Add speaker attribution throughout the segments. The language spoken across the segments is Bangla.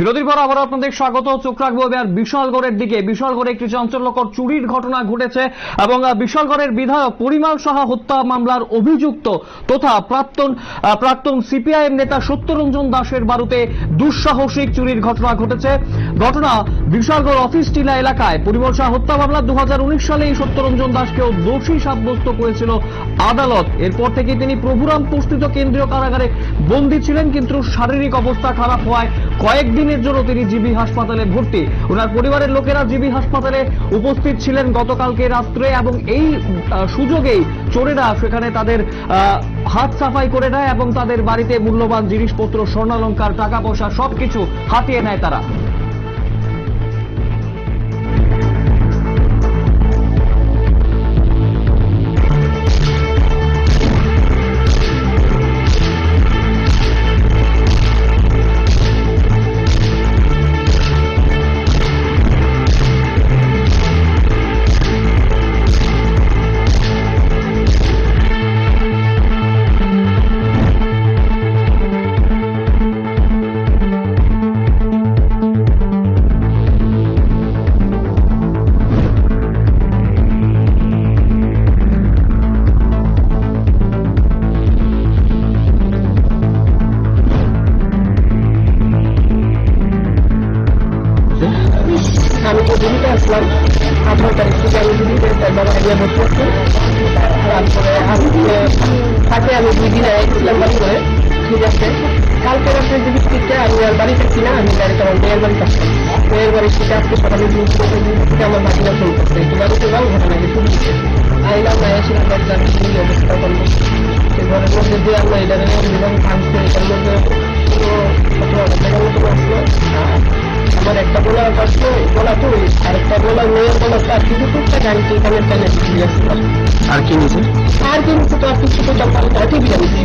Speaker 1: বিরোধীর পর আবার আপনাদের স্বাগত। চোখ রাখব এবার বিশালগড়ের দিকে। বিশালগড়ে একটি চাঞ্চল্যকর চুরির ঘটনা ঘটেছে এবং বিশালগড়ের বিধায়ক পরিমাল সাহা হত্যা মামলার অভিযুক্ত তথা প্রাক্তন প্রাক্তন সিপিআইএম নেতা সত্যরঞ্জন দাসের বাড়িতে দুঃসাহসিক চুরির ঘটনা ঘটেছে। ঘটনা বিশালগড় অফিস টিলা এলাকায়। পরিমল শাহ হত্যা মামলা দুহাজার উনিশ সালে এই সত্যরঞ্জন দাসকেও দোষী সাব্যস্ত করেছিল আদালত। এরপর থেকে তিনি প্রভুরাম পুষ্টিত কেন্দ্রীয় কারাগারে বন্দী ছিলেন, কিন্তু শারীরিক অবস্থা খারাপ হওয়ায় কয়েকদিনের জন্য তিনি জিবি হাসপাতালে ভর্তি। ওনার পরিবারের লোকেরা জিবি হাসপাতালে উপস্থিত ছিলেন গতকালকে রাত্রে এবং এই সুযোগেই চোরেরা সেখানে তাদের হাত সাফাই করে নেয় এবং তাদের বাড়িতে মূল্যবান জিনিসপত্র, স্বর্ণালঙ্কার, টাকা পয়সা সবকিছু হাতিয়ে নেয় তারা।
Speaker 2: থেকে তারপরে আজকে তাকে আমি দুই দিন এসেছিলাম বাড়ি করে ঠিক আছে কালকে রাত্রে যদি টিকতে আমি আর বাড়ি থাকছি না আমি গাড়িতে আমার মেয়ের বাড়ি থাকতাম মেয়ের বাড়ি থেকে আজকে সকালে থেকে আমার বাড়িটা ফোন করছে একটু বাড়িতে যাও ঘটনা কিছু আইলাম না বাড়িতে আমি কি অবস্থা করব সেই মধ্যে দিয়ে আমরা এটা যেভাবে ভাঙছে এটার মধ্যে কোনো হাজার মতো আসলো আর আমার একটা গোলা আসলো গোলা তো আর একটা গোলা মেয়ের গোলা তার কিছু টুকটা গাড়িতে এখানে টেনে দিয়েছিলাম
Speaker 3: আর কি নিয়েছে?
Speaker 2: আর কিন্তু তো আর কিছু তো চম্পাল তারা টিভি জানিয়েছি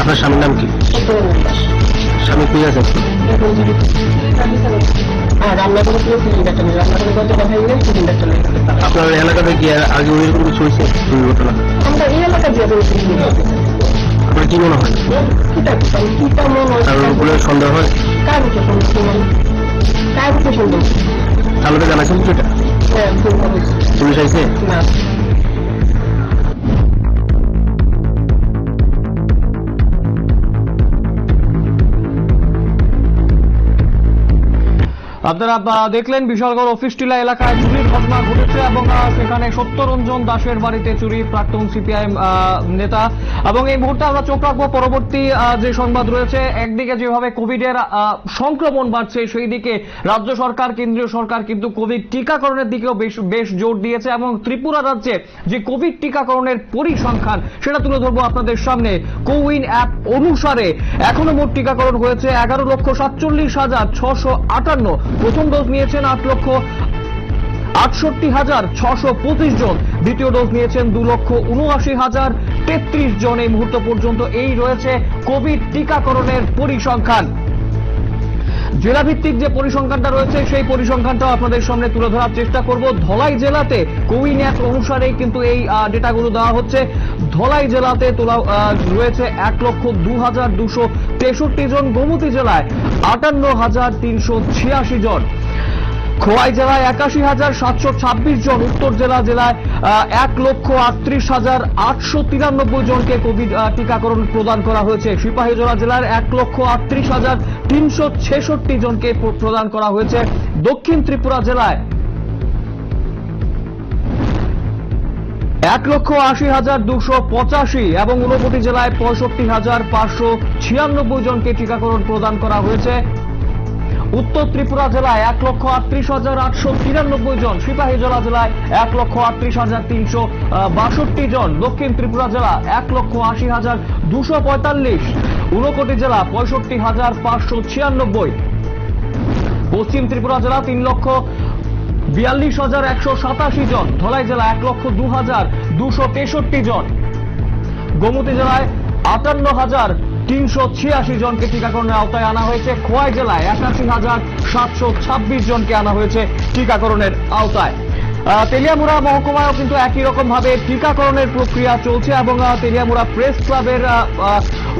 Speaker 3: আপনার স্বামীর নাম কি? স্বামী কই আছে?
Speaker 2: এখন যদি আর রান্না করে পুরো সিলিন্ডারটা নিয়ে রান্না করে কত কথা গেলে সিলিন্ডারটা নিয়ে
Speaker 3: আপনার এলাকাতে কি আর আগে এরকম কিছু হয়েছে? দুর্ঘটনা
Speaker 2: আমরা এই এলাকা দিয়ে
Speaker 3: আপনার কি মনে হয়?
Speaker 2: হয়।
Speaker 3: সন্দেহ হয়?
Speaker 2: কার হবে
Speaker 3: পুলিশ
Speaker 1: আপনারা দেখলেন বিশালগড় অফিস টিলা এলাকায় ঘটনা ঘটেছে এবং সেখানে সত্যরঞ্জন দাসের বাড়িতে চুরি প্রাক্তন সিপিআইএম নেতা। এবং এই মুহূর্তে আমরা চোখ রাখব পরবর্তী যে সংবাদ রয়েছে, একদিকে যেভাবে কোভিডের সংক্রমণ বাড়ছে সেই দিকে রাজ্য সরকার, কেন্দ্রীয় সরকার কিন্তু কোভিড টিকাকরণের দিকেও বেশ বেশ জোর দিয়েছে এবং ত্রিপুরা রাজ্যে যে কোভিড টিকাকরণের পরিসংখ্যান, সেটা তুলে ধরবো আপনাদের সামনে। কোউইন অ্যাপ অনুসারে এখনও মোট টিকাকরণ হয়েছে এগারো লক্ষ সাতচল্লিশ হাজার ছশো আটান্ন। প্রথম ডোজ নিয়েছেন আট লক্ষ আটষট্টি হাজার ছশো পঁচিশ জন। দ্বিতীয় ডোজ নিয়েছেন দু লক্ষ উনআশি হাজার তেত্রিশ জন। এই মুহূর্ত পর্যন্ত এই রয়েছে কোভিড টিকাকরণের পরিসংখ্যান। জেলাভিত্তিক যে পরিসংখ্যানটা রয়েছে, সেই পরিসংখ্যানটাও আপনাদের সামনে তুলে ধরার চেষ্টা করব। ধলাই জেলাতে কোউইন অ্যাপ অনুসারেই কিন্তু এই ডেটাগুলো দেওয়া হচ্ছে। ধলাই জেলাতে তোলা রয়েছে এক লক্ষ দু হাজার দুশো তেষট্টি জন। গোমতী জেলায় আটান্ন হাজার তিনশো ছিয়াশি জন। খোয়াই জেলায় একাশি হাজার সাতশো ছাব্বিশ জন, উত্তর জেলা জেলায় এক লক্ষ আটত্রিশ হাজার আটশো তিরানব্বই জনকে কোভিড টিকাকরণ প্রদান করা হয়েছে। সিপাহীজলা জেলার এক লক্ষ আটত্রিশ হাজার তিনশো ছেষট্টি জনকে প্রদান করা হয়েছে। দক্ষিণ ত্রিপুরা জেলায় এক লক্ষ আশি হাজার দুশো পঁচাশি এবং ঊনকোটি জেলায় পঁয়ষট্টি হাজার পাঁচশো ছিয়ানব্বই জনকে টিকাকরণ প্রদান করা হয়েছে। উত্তর ত্রিপুরা জেলায় এক লক্ষ আটত্রিশ হাজার আটশো তিরানব্বই জন সিপাহীজলা জেলায় এক লক্ষ আটত্রিশ হাজার তিনশো বাষট্টি জন, দক্ষিণ ত্রিপুরা জেলা এক লক্ষ আশি হাজার দুশো পঁয়তাল্লিশ, ঊনকোটি জেলা পঁয়ষট্টি হাজার পাঁচশো ছিয়ানব্বই। পশ্চিম ত্রিপুরা জেলা তিন লক্ষ বিয়াল্লিশ হাজার একশো সাতাশি জন, ধলাই জেলা এক লক্ষ দু হাজার দুশো তেষট্টি জন। গোমতী জেলায় আটান্ন হাজার তিনশো ছিয়াশি জনকে টিকাকরণের আওতায় আনা হয়েছে। খোয়াই জেলায় একাশি হাজার সাতশো ছাব্বিশ জনকে আনা হয়েছে টিকাকরণের আওতায়। তেলিয়ামুড়া মহকুমায়ও কিন্তু একই রকম ভাবে টিকাকরণের প্রক্রিয়া চলছে এবং তেলিয়ামুড়া প্রেস ক্লাবের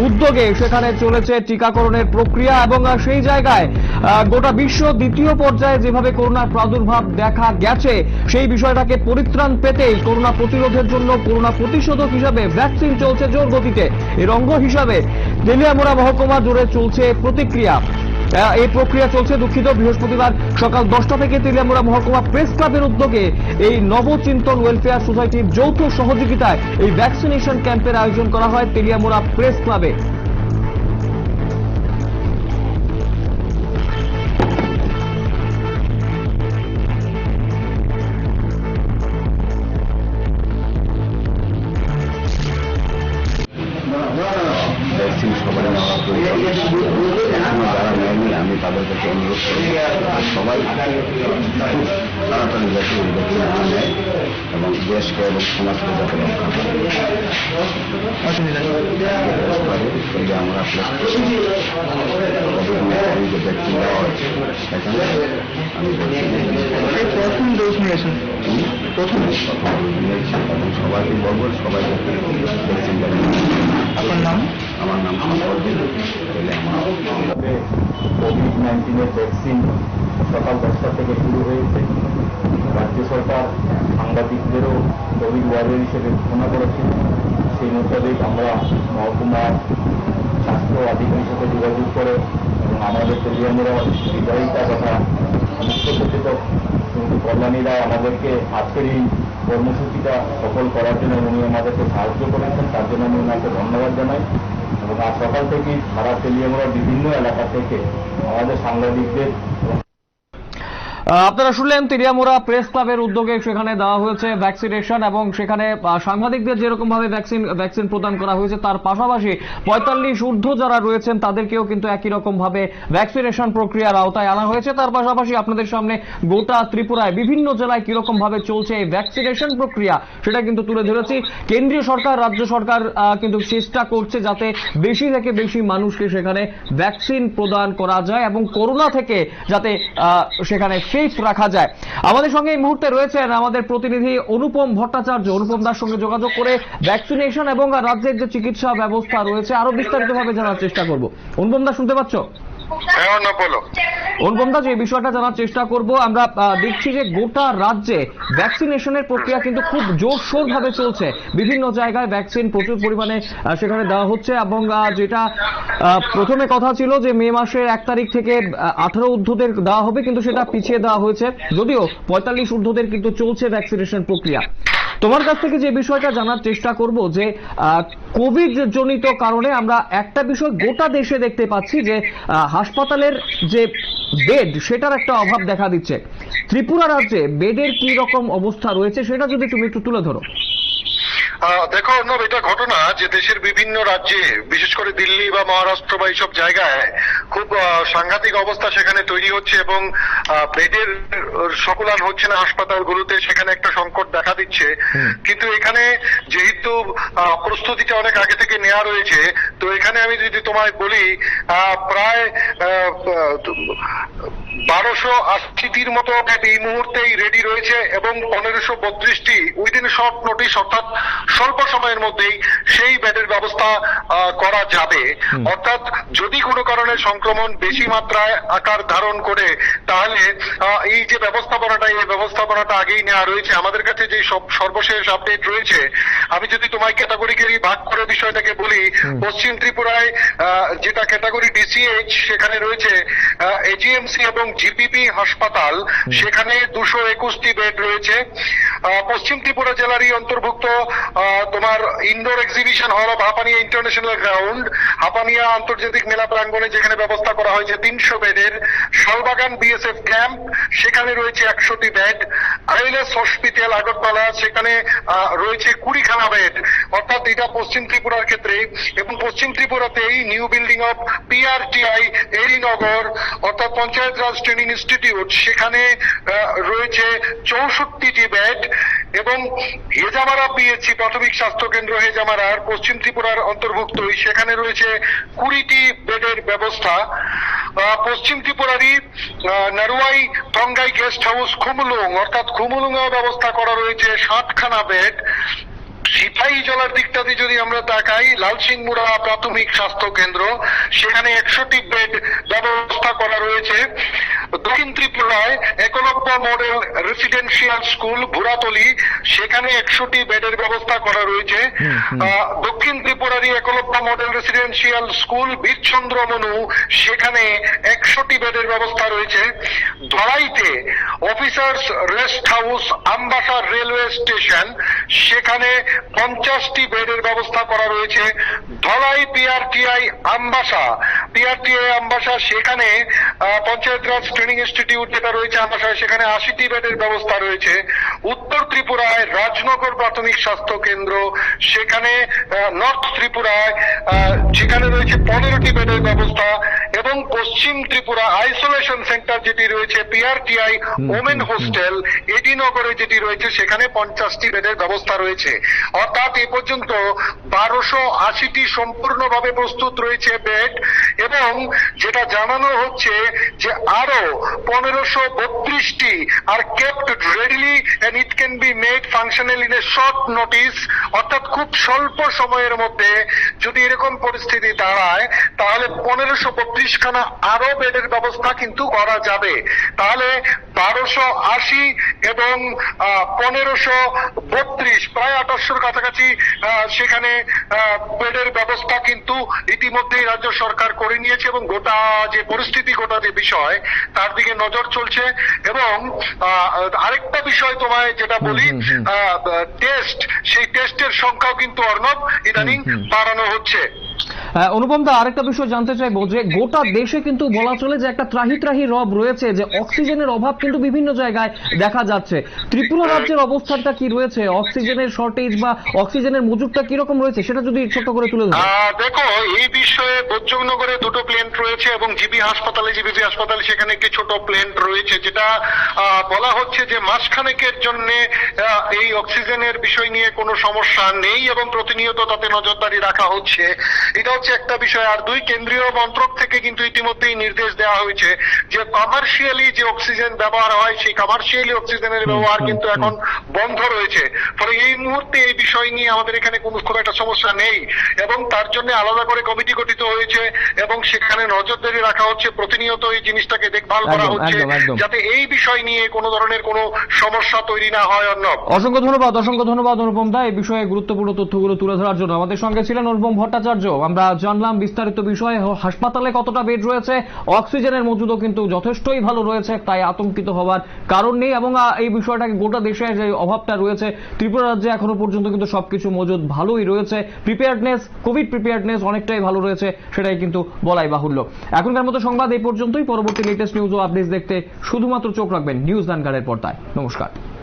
Speaker 1: উদ্যোগে সেখানে চলেছে টিকাকরণের প্রক্রিয়া এবং সেই জায়গায় গোটা বিশ্ব দ্বিতীয় পর্যায়ে যেভাবে করোনার প্রাদুর্ভাব দেখা গেছে, সেই বিষয়টাকে পরিত্রাণ পেতেই করোনা প্রতিরোধের জন্য করোনা প্রতিষেধক হিসাবে ভ্যাকসিন চলছে জোর গতিতে। এর অঙ্গ হিসাবে তেলিয়ামুড়া মহকুমা জুড়ে চলছে প্রতিক্রিয়া। এই প্রক্রিয়া চলছে দুঃখিত। বৃহস্পতিবার সকাল দশটা থেকে তেলিয়ামুড়া মহকুমা প্রেস ক্লাবের উদ্যোগে এই নবচিন্তন ওয়েলফেয়ার সোসাইটির যৌথ সহযোগিতায় এই ভ্যাকসিনেশন ক্যাম্পের আয়োজন করা হয় তেলিয়ামুড়া প্রেস ক্লাবে।
Speaker 4: তাদের কাছে অনুরোধ করব সবাই খুব তাড়াতাড়ি যাতে এই ভ্যাকসিন নেয় এবং দেশকে এবং সমাজকে যাতে রক্ষা করে তাহলে আমরা কোভিড নাইন্টিন যে ভ্যাকসিন দেওয়া হচ্ছে সেখানে আমি প্রথম ডোজ নিয়েছেন প্রথম প্রথম নিয়েছি এবং সবাইকে বলব সবাই যাতে ভ্যাকসিন আপনার নাম আমার নাম সম্পর্ক বলে আমার
Speaker 5: কোভিড নাইন্টিনের ভ্যাকসিন সকাল দশটা থেকে শুরু হয়েছে। রাজ্য সরকার সাংবাদিকদেরও কোভিড ওয়ারিয়ার হিসেবে ঘোষণা করেছে। সেই মোতাবেক আমরা মহকুমার স্বাস্থ্য আধিকারিকের সাথে যোগাযোগ করে এবং আমাদের তেলিয়ামুরা বিধায়িকা তথা মুখ্য সচেতক কিন্তু কল্যাণীরা আমাদেরকে আজকের এই কর্মসূচিটা সফল করার জন্য উনি আমাদেরকে সাহায্য করেছেন। তার জন্য আমি ওনাকে ধন্যবাদ জানাই। এবং আজ সকাল থেকেই সারা তেলিয়ামুড়া বিভিন্ন এলাকা থেকে আমাদের সাংবাদিকদের
Speaker 1: আপনারা শুনলেন তিরিয়ামুড়া প্রেস ক্লাবের উদ্যোগে সেখানে দেওয়া হয়েছে ভ্যাকসিনেশন এবং সেখানে সাংবাদিকদের যেরকম ভাবে ভ্যাকসিন ভ্যাকসিন প্রদান করা হয়েছে, তার পাশাপাশি পঁয়তাল্লিশ ঊর্ধ্ব যারা রয়েছেন, তাদেরকেও কিন্তু একই রকম ভাবে ভ্যাকসিনেশন প্রক্রিয়ার আওতায় আনা হয়েছে। তার পাশাপাশি আপনাদের সামনে গোটা ত্রিপুরায়, বিভিন্ন জেলায় কীরকম ভাবে চলছে এই ভ্যাকসিনেশন প্রক্রিয়া, সেটা কিন্তু তুলে ধরেছি। কেন্দ্রীয় সরকার, রাজ্য সরকার কিন্তু চেষ্টা করছে যাতে বেশি থেকে বেশি মানুষকে সেখানে ভ্যাকসিন প্রদান করা যায় এবং করোনা থেকে যাতে সেখানে সেফ রাখা যায়। আমাদের সঙ্গে এই মুহূর্তে রয়েছেন আমাদের প্রতিনিধি অনুপম ভট্টাচার্য। অনুপম দার সঙ্গে যোগাযোগ করে ভ্যাকসিনেশন এবং রাজ্যের যে চিকিৎসা ব্যবস্থা রয়েছে, আরও বিস্তারিতভাবে জানার চেষ্টা করব। অনুপম দা, শুনতে পাচ্ছ?
Speaker 6: হ্যাঁ না বলো।
Speaker 1: অনুপম দা যে বিষয়টা জানার চেষ্টা করব। আমরা দেখছি যে গোটা রাজ্যে ভ্যাকসিনেশনের প্রক্রিয়া কিন্তু খুব জোরসোর ভাবে চলছে। বিভিন্ন জায়গায় ভ্যাকসিন প্রচুর পরিমাণে সেখানে দেওয়া হচ্ছে এবং যেটা প্রথমে কথা ছিল যে মে মাসের এক তারিখ থেকে আঠারো ঊর্ধ্বদের দেওয়া হবে, কিন্তু সেটা পিছিয়ে দেওয়া হয়েছে। যদিও পঁয়তাল্লিশ ঊর্ধ্বদের কিন্তু চলছে ভ্যাকসিনেশন প্রক্রিয়া। তোমার কাছ থেকে যে বিষয়টা জানার চেষ্টা করব যে কোভিড জনিত কারণে আমরা একটা বিষয় গোটা দেশে দেখতে পাচ্ছি যে হাসপাতালের যে বেড, সেটার একটা অভাব দেখা দিচ্ছে। ত্রিপুরা রাজ্যে বেডের কি রকম অবস্থা রয়েছে সেটা যদি তুমি একটু তুলে ধরো।
Speaker 6: দেখো অর্ণব এটা ঘটনা যে দেশের বিভিন্ন রাজ্যে বিশেষ করে দিল্লি বা মহারাষ্ট্র বা এইসব জায়গায় খুব সাংঘাতিক অবস্থা সেখানে তৈরি হচ্ছে এবং বেডের সকলান হচ্ছে না হাসপাতালগুলোতে সেখানে একটা সংকট দেখা দিচ্ছে। কিন্তু এখানে যেহেতু প্রস্তুতিটা অনেক আগে থেকে নেওয়া রয়েছে তো এখানে আমি যদি তোমায় বলি প্রায় বারোশো আশিটির মতো বেড এই মুহূর্তেই রেডি রয়েছে এবং পনেরোশো বত্রিশটি উইদিন শর্ট নোটিশ অর্থাৎ স্বল্প সময়ের মধ্যেই সেই বেডের ব্যবস্থা করা যাবে। অর্থাৎ যদি কোনো কারণে সংক্রমণ বেশি মাত্রায় আকার ধারণ করে তাহলে এই যে ব্যবস্থাপনাটা এই ব্যবস্থাপনাটা আগেই নেওয়া রয়েছে। আমাদের কাছে যে সব সর্বশেষ আপডেট রয়েছে আমি যদি তোমায় ক্যাটাগরিক্যালি ভাগ করে বিষয়টাকে বলি পশ্চিম ত্রিপুরায় আহ, যেটা ক্যাটাগরি ডিসিএইচ সেখানে রয়েছে এজিএমসি এবং জিপিপি হাসপাতাল সেখানে দুশো একুশটি বেড রয়েছে। পশ্চিম ত্রিপুরা জেলারই অন্তর্ভুক্ত তোমার indoor exhibition hall of Hapania international ground Hapania আন্তর্জাতিক মেলা প্রাঙ্গণে যেখানে ব্যবস্থা করা হয়েছে তিনশো বেডের শালবাগান বিএসএফ ক্যাম্প সেখানে রয়েছে একশোটি বেড। আইএলএস হসপিটাল আগরতলা সেখানে রয়েছে কুড়িখানা বেড। অর্থাৎ এটা পশ্চিম ত্রিপুরার ক্ষেত্রে। এবং পশ্চিম ত্রিপুরাতেই new building of PRTI Arinagar অর্থাৎ পঞ্চায়েত রাজ ট্রেনিং ইনস্টিটিউট সেখানে রয়েছে চৌষট্টিটি বেড এবং হেজামারা পিএইচসি প্রাথমিক স্বাস্থ্য কেন্দ্র হেজামারার পশ্চিম ত্রিপুরার অন্তর্ভুক্ত। সেখানে রয়েছে কুড়িটি বেডের ব্যবস্থা। পশ্চিম ত্রিপুরারই নারুয়াই টঙ্গাই গেস্ট হাউস খুমলুং, অর্থাৎ খুমলুঙেও ব্যবস্থা করা রয়েছে, সাতখানা বেড সিপাহী জলার দিকটাতে যদি আমরা তাকাই, লালসিংমুড়া প্রাথমিক স্বাস্থ্য কেন্দ্র, সেখানে একশোটি বেড ব্যবস্থা করা রয়েছে। দক্ষিণ ত্রিপুরায় Eklavya model residential school Bhuratali সেখানে একশোটি বেডের ব্যবস্থা করা রয়েছে। দক্ষিণ ত্রিপুরারই Eklavya model residential school Birchandra Manu সেখানে একশোটি বেডের ব্যবস্থা রয়েছে। ধরাইতে officers rest house Ambassa railway station সেখানে পঞ্চাশটি বেডের ব্যবস্থা করা রয়েছে। ধলাই পিআরটিআই আমবাসা পিআরটিআই আমবাসা সেখানে পঞ্চায়েত রাজ ট্রেনিং ইনস্টিটিউট যেটা রয়েছে আমবাসায় সেখানে আশিটি বেডের ব্যবস্থা রয়েছে। উত্তর ত্রিপুরায় রাজনগর প্রাথমিক স্বাস্থ্য কেন্দ্র, সেখানে নর্থ ত্রিপুরায় সেখানে রয়েছে পনেরোটি বেডের ব্যবস্থা এবং পশ্চিম ত্রিপুরা আইসোলেশন সেন্টার যেটি রয়েছে পিআরটিআই ওমেন হোস্টেল এডিনগরে যেটি রয়েছে সেখানে পঞ্চাশটি বেডের ব্যবস্থা রয়েছে। অর্থাৎ এ পর্যন্ত বারোশো আশিটি সম্পূর্ণভাবে প্রস্তুত রয়েছে বেড এবং যেটা জানানো হচ্ছে যে আরও পনেরোশো বত্রিশটি are kept readily and it can be made functional in a short notice অর্থাৎ খুব স্বল্প সময়ের মধ্যে যদি এরকম পরিস্থিতি দাঁড়ায় তাহলে পনেরোশো বত্রিশ খানা আরও বেডের ব্যবস্থা কিন্তু করা যাবে। তাহলে বারোশো আশি এবং পনেরোশো বত্রিশ প্রায় আঠাশশোর কাছাকাছি সেখানে বেডের ব্যবস্থা কিন্তু ইতিমধ্যেই রাজ্য সরকার করে নিয়েছে এবং গোটা যে পরিস্থিতি গোটা যে বিষয় তার দিকে নজর চলছে এবং আরেকটা বিষয় তোমায় যেটা বলি টেস্ট সেই টেস্টের সংখ্যাও কিন্তু অর্ণব ইদানিং বাড়ানো হচ্ছে।
Speaker 1: অনুপম দা, আরেকটা বিষয় জানতে চাইব যে গোটা দেশে কিন্তু বলা চলে যে একটা ত্রাহি ত্রাহি রব রয়েছে, যে অক্সিজেনের অভাব কিন্তু বিভিন্ন জায়গায় দেখা যাচ্ছে। ত্রিপুরা রাজ্যের অবস্থানটা কি রয়েছে? অক্সিজেনের শর্টেজ বা অক্সিজেনের মজুদটা কীরকম রয়েছে? সেটা যদি ছোট্ট করে তুলে ধরো।
Speaker 6: দেখো, এই বিষয়ে বৈদ্যনগরে দুটো প্লেন রয়েছে এবং জিবি হাসপাতালে জিবিপি হাসপাতালে সেখানে একটি ছোট প্লেন রয়েছে, যেটা বলা হচ্ছে যে মাসখানেকের জন্য এই অক্সিজেনের বিষয় নিয়ে কোনো সমস্যা নেই এবং প্রতিনিয়ত তাতে নজরদারি রাখা হচ্ছে। এটা হচ্ছে একটা বিষয়। আর দুই কেন্দ্রীয় মন্ত্রক থেকে কিন্তু ইতিমধ্যেই নির্দেশ দেওয়া হয়েছে যে কমার্শিয়ালি যে অক্সিজেন ব্যবহার হয় সেই কমার্শিয়ালি অক্সিজেনের ব্যবহার কিন্তু এখন বন্ধ রয়েছে। ফলে এই মুহূর্তে এই বিষয় নিয়ে আমাদের এখানে কোনো খুব একটা সমস্যা নেই। এবং তার জন্য আলাদা করে কমিটি গঠিত হয়েছে এবং সেখানে নজরদারি রাখা হচ্ছে। প্রতিনিয়ত এই জিনিসটাকে দেখভাল করা হচ্ছে। যাতে এই বিষয় নিয়ে কোনো ধরনের কোনো সমস্যা তৈরি না হয় অন্য
Speaker 1: অসংখ্য ধন্যবাদ অসংখ্য ধন্যবাদ অনুপম দা। এই বিষয়ে গুরুত্বপূর্ণ তথ্যগুলো তুলে ধরার জন্য। আমাদের সঙ্গে ছিলেন অনুপম ভট্টাচার্য। আমরা জানলাম বিস্তারিত বিষয়ে, হাসপাতালে কতটা বেড রয়েছে, অক্সিজেনের মজুদও কিন্তু যথেষ্টই ভালো রয়েছে, তাই আতঙ্কিত হওয়ার কারণ নেই, এবং এই বিষয়টাকে গোটা দেশে যে অভাবটা রয়েছে, ত্রিপুরা রাজ্যে এখনও পর্যন্ত কিন্তু সবকিছু মজুদ ভালোই রয়েছে। প্রিপেয়ার্ডনেস কোভিড প্রিপেয়ার্ডনেস অনেকটাই ভালো রয়েছে, সেটাই কিন্তু বলাই বাহুল্য। এখনকার মতো সংবাদ এই পর্যন্তই, পরবর্তী লেটেস্ট নিউজ ও আপডেটস দেখতে শুধুমাত্র চোখ রাখবেন নিউজ দানকারের পর্দায়। নমস্কার।